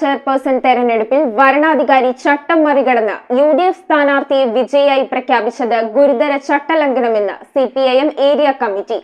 Chairperson തെരഞ്ഞെടുപ്പിൽ വരണാധികാരി ചട്ടം മറികടന്ന് യു ഡി എഫ് സ്ഥാനാർത്ഥിയെ വിജയിയായി പ്രഖ്യാപിച്ചത് ഗുരുതര ചട്ടലംഘനമെന്ന് C P I M area committee.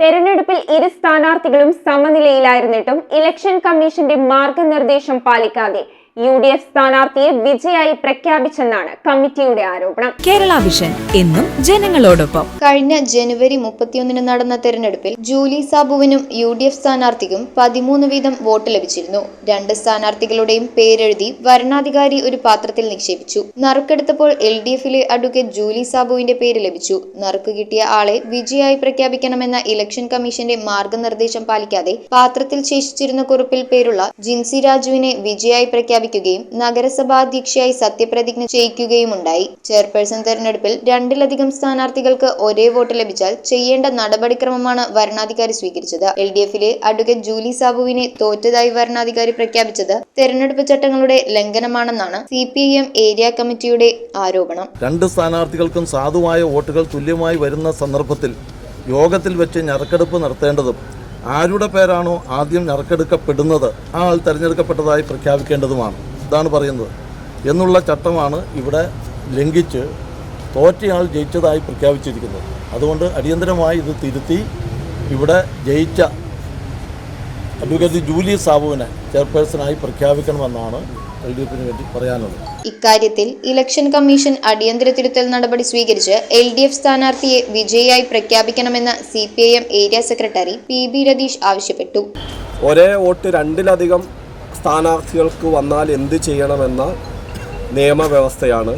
തെരഞ്ഞെടുപ്പിൽ ഇരു സ്ഥാനാർത്ഥികളും സമനിലയിലായിരുന്നിട്ടും ഇലക്ഷൻ കമ്മീഷന്റെ മാർഗനിർദ്ദേശം പാലിക്കാതെ യു ഡി എഫ് സ്ഥാനാർത്ഥിയെ വിജയായി പ്രഖ്യാപിച്ചെന്നാണ് കമ്മിറ്റിയുടെ ആരോപണം. കേരള വിഷൻ എന്നും ജനങ്ങളോടൊപ്പം. കഴിഞ്ഞ ജനുവരി മുപ്പത്തിയൊന്നിന് നടന്ന തെരഞ്ഞെടുപ്പിൽ ജൂലി സാബുവിനും യു ഡി എഫ് സ്ഥാനാർത്ഥിക്കും പതിമൂന്ന് വീതം വോട്ട് ലഭിച്ചിരുന്നു. രണ്ട് സ്ഥാനാർത്ഥികളുടെയും പേരെഴുതി വരണാധികാരി ഒരു പാത്രത്തിൽ നിക്ഷേപിച്ചു. നറുക്കെടുത്തപ്പോൾ എൽ ഡി എഫിലെ അഡ്വക്കേറ്റ് ജൂലി സാബുവിന്റെ പേര് ലഭിച്ചു. നറുക്ക് കിട്ടിയ ആളെ വിജയായി പ്രഖ്യാപിക്കണമെന്ന ഇലക്ഷൻ കമ്മീഷന്റെ മാർഗനിർദ്ദേശം പാലിക്കാതെ പാത്രത്തിൽ ശേഷിച്ചിരുന്ന കുറിപ്പിൽ പേരുള്ള ജിൻസി രാജുവിനെ വിജയായി പ്രഖ്യാപിക്കുകയും നഗരസഭാധ്യക്ഷയായി സത്യപ്രതിജ്ഞ ചെയ്യിക്കുകയുമുണ്ടായി. ചെയർപേഴ്സൺ തെരഞ്ഞെടുപ്പിൽ രണ്ടിലധികം സ്ഥാനാർത്ഥികൾക്ക് ഒരേ വോട്ട് ലഭിച്ചാൽ ചെയ്യേണ്ട നടപടിക്രമമാണ് വരണാധികാരി സ്വീകരിച്ചത്. എൽ ഡി എഫിലെ അഡ്വക്കേറ്റ് ജൂലി സാബുവിനെ തോറ്റതായി വരണാധികാരി പ്രഖ്യാപിച്ചത് തെരഞ്ഞെടുപ്പ് ചട്ടങ്ങളുടെ ലംഘനമാണെന്നാണ് സി പി എം ഏരിയ കമ്മിറ്റിയുടെ ആരോപണം. രണ്ട് സ്ഥാനാർത്ഥികൾക്കും സാധുവായ വോട്ടുകൾ തുല്യമായി വരുന്ന സന്ദർഭത്തിൽ യോഗത്തിൽ വെച്ച് ഞറക്കെടുപ്പ് നടത്തേണ്ടതും ആരുടെ പേരാണോ ആദ്യം നറുക്കെടുക്കപ്പെടുന്നത്? ആൾ തിരഞ്ഞെടുക്കപ്പെട്ടതായി പ്രഖ്യാപിക്കേണ്ടതുമാണ്. ഇതാണ് പറയുന്നത്. എന്നുള്ള ചട്ടമാണ് ഇവിടെ ലംഘിച്ച് തോറ്റയാൾ ജയിച്ചതായി പ്രഖ്യാപിച്ചിരിക്കുന്നത്. അതുകൊണ്ട് അടിയന്തരമായി ഇത് തിരുത്തി ഇവിടെ ജയിച്ച അഡ്വക്കേറ്റ് ജൂലി സാബുവിനെ ചെയർപേഴ്സണായി പ്രഖ്യാപിക്കണമെന്നാണ് എൽ ഡി എഫിന് വേണ്ടി പറയാനുള്ളത്. ഇക്കാര്യത്തിൽ ഇലക്ഷൻ കമ്മീഷൻ അടിയന്തര തിരുത്തൽ നടപടി സ്വീകരിച്ച് എൽ ഡി എഫ് സ്ഥാനാർത്ഥിയെ വിജയിയായി പ്രഖ്യാപിക്കണമെന്ന് C P I M area secretary P B Ratheesh ആവശ്യപ്പെട്ടു. ഒരേ വോട്ട് രണ്ടിലധികം സ്ഥാനാർത്ഥികൾക്ക് വന്നാൽ എന്ത് ചെയ്യണമെന്ന നിയമവ്യവസ്ഥയാണ്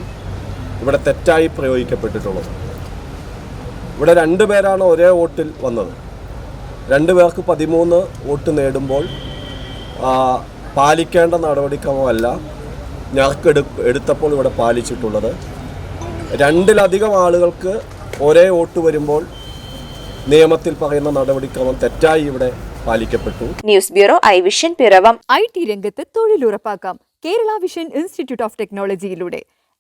ഇവിടെ തെറ്റായി പ്രയോഗിക്കപ്പെട്ടിട്ടുള്ളത്. ഇവിടെ രണ്ടുപേരാണ് ഒരേ വോട്ടിൽ വന്നത്. രണ്ട് പേർക്ക് പതിമൂന്ന് വോട്ട് നേടുമ്പോൾ പാലിക്കേണ്ട നടപടിക്രമമല്ല ഞങ്ങൾക്ക് എടുത്തപ്പോൾ ഇവിടെ പാലിച്ചിട്ടുള്ളത്. രണ്ടിലധികം ആളുകൾക്ക് ഒരേ വോട്ട് വരുമ്പോൾ നിയമത്തിൽ പറയുന്ന നടപടിക്രമം തെറ്റായി ഇവിടെ പാലിക്കപ്പെട്ടു. News bureau I vision Piravom. I T രംഗത്ത് തൊഴിലുറപ്പാക്കാം. Kerala vision institute of ടെക്നോളജിയിലൂടെ